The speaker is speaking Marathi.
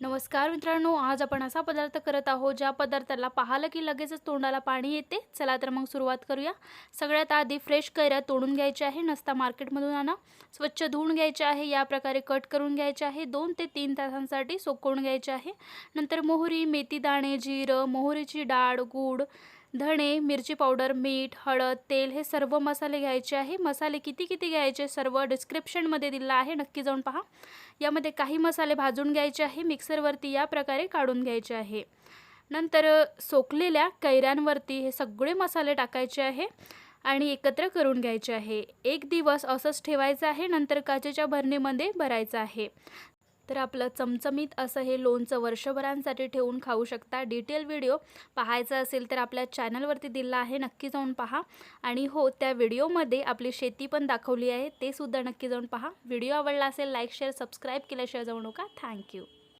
नमस्कार मित्रांनो आज आपण असा पदार्थ करत आहोत ज्या पदार्थाला पाहिलं की लगेचच तोंडाला पाणी येते. चला तर मग सुरुवात करूया. सगळ्यात आधी फ्रेश कैऱ्या तोडून घ्यायच्या आहे नसता मार्केटमधून आणा. स्वच्छ धुवून घ्यायचे आहे या प्रकारे कट करून घ्यायचे आहे. दोन ते तीन तासांसाठी सोकवून घ्यायचे आहे. नंतर मोहरी मेथी दाणे जिरं मोहरीची डाळ गूळ धणे मिरची पावडर मीठ हळद तेल हे सर्व मसाले घ्यायचे आहे. मसाले किती किती घ्यायचे सर्व डिस्क्रिप्शनमध्ये दिलं आहे. नक्की जाऊन पहा. यामध्ये काही मसाले भाजून घ्यायचे आहे. मिक्सरवरती या प्रकारे काढून घ्यायचे आहे. नंतर सोकलेल्या कैऱ्यांवरती हे सगळे मसाले टाकायचे आहे आणि एकत्र करून घ्यायचे आहे. एक दिवस असंच ठेवायचं आहे. नंतर काचेच्या भरणीमध्ये भरायचं आहे. तर आपलं चमचमीत असं हे लोणचं वर्षभरांसाठी ठेवून खाऊ शकता. डिटेल व्हिडिओ पाहायचा असेल तर आपल्या चॅनलवरती दिला आहे नक्की जाऊन पहा. आणि हो त्या व्हिडिओमध्ये आपली शेती पण दाखवली आहे ते सुद्धा नक्की जाऊन पहा. व्हिडिओ आवडला असेल लाईक शेअर सबस्क्राईब केल्याशिवाय जाऊ नका. थँक्यू